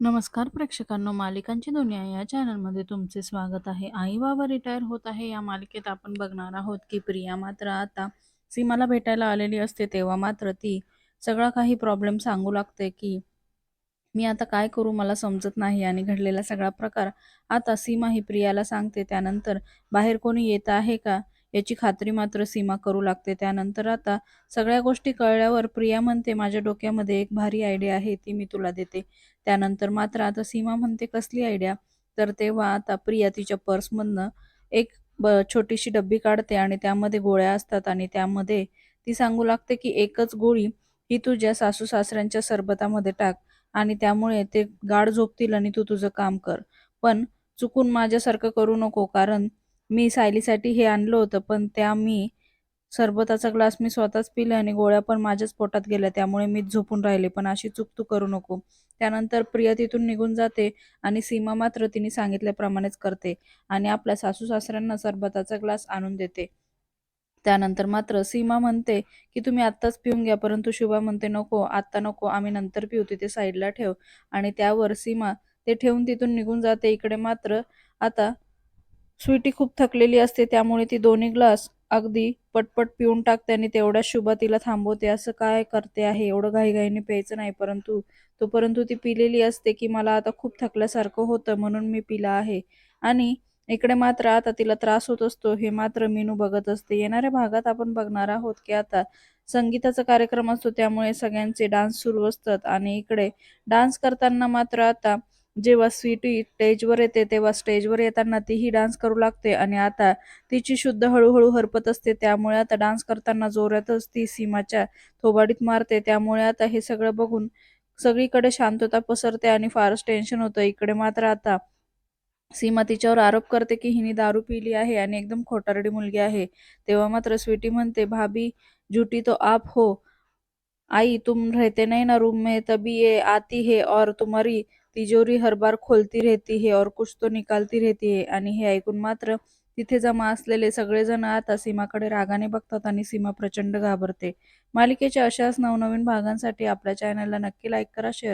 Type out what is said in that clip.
नमस्कार प्रेक्षकांनो मालिकांची दुनिया या चॅनलमध्ये तुमचे स्वागत आहे. आई बाबा रिटायर होत आहे. या मालिकेत आपण बघणार आहोत की प्रिया मात्र आता सीमाला भेटायला आलेली असते. तेव्हा मात्र ती सगळा काही प्रॉब्लेम सांगू लागते की मी आता काय करू मला समजत नाही आणि घडलेला सगळा प्रकार आता सीमा ही प्रियाला सांगते. त्यानंतर बाहेर कोणी येत आहे का? याची खात्री मात्र सीमा करू लागते. त्यानंतर आता सगळ्या गोष्टी कळल्यावर प्रिया म्हणते माझ्या डोक्यामध्ये एक भारी आयडिया आहे ती मी तुला देते. त्यानंतर मात्र आता सीमा म्हणते कसली आयडिया तर तेव्हा आता प्रिया तिच्या पर्समधनं एक ब छोटीशी डब्बी काढते आणि त्यामध्ये गोळ्या असतात आणि त्यामध्ये ती सांगू लागते की एकच गोळी ही तुझ्या सासू सासऱ्यांच्या सरबतामध्ये टाक आणि त्यामुळे ते गाढ झोपतील आणि तू तुझं काम कर. पण चुकून माझ्यासारखं करू नको कारण मी सायलीसाठी हे आणलं होतं पण त्या मी सरबताचा ग्लास मी स्वतःच पिले आणि गोळ्या पण माझ्याच पोटात गेल्या त्यामुळे मीच झोपून राहिले. पण अशी चूक तू करू नको. त्यानंतर प्रिया तिथून निघून जाते आणि सीमा मात्र तिने सांगितल्याप्रमाणेच करते आणि आपल्या सासू सासऱ्यांना सरबताचा ग्लास आणून देते. त्यानंतर मात्र सीमा म्हणते की तुम्ही आत्ताच पिऊन घ्या परंतु शुभा म्हणते नको आत्ता नको आम्ही नंतर पिऊ तिथे साईडला ठेव. आणि त्यावर सीमा ते ठेवून तिथून निघून जाते. इकडे मात्र आता स्वीटी खूप थकलेली असते त्यामुळे ती दोन्ही ग्लास अगदी पटपट पिऊन टाकते आणि तेवढ्या शुभा तिला थांबवते. असं काय करते आहे? एवढं घाईघाईने प्यायचं नाही परंतु तो परंतु ती पिलेली असते की मला आता खूप थकल्यासारखं होतं म्हणून मी पिला आहे. आणि इकडे मात्र आता तिला त्रास होत असतो हे मात्र मीनू बघत असते. येणाऱ्या भागात आपण बघणार आहोत की आता संगीताचा कार्यक्रम असतो त्यामुळे सगळ्यांचे डान्स सुरू असतात. आणि इकडे डान्स करताना मात्र आता जेव्हा स्वीटी स्टेजवर येते तेव्हा स्टेजवर येताना तीही डान्स करू लागते. आणि आता तिची शुद्ध हळूहळू हरपत असते. त्यामुळे आता डान्स करताना जोरातच ती सीमाच्या थोबाडीत मारते. त्यामुळे आता हे सगळं बघून सगळीकडे शांतता पसरते आणि फारच टेन्शन होतं. इकडे मात्र आता सीमा तिच्यावर आरोप करते की हिने दारू पिली आहे आणि एकदम खोटारडी मुलगी आहे. तेव्हा मात्र स्वीटी म्हणते भाभी झूठी तो आप हो. आई तुम रहते नहीं ना रूम में तभी ये आती है और तुम्हारी तिजोरी हर बार खोलती रहती है और कुछ तो निकालती रहती है। आणि हे ऐकून मात्र तिथे जमा असलेले सगळेजण आता सीमाकडे रागाने बघतात आणि सीमा प्रचंड घाबरते. मालिकेच्या अशाच नवनवीन भागांसाठी आपल्या चॅनलला नक्की लाईक करा शेअर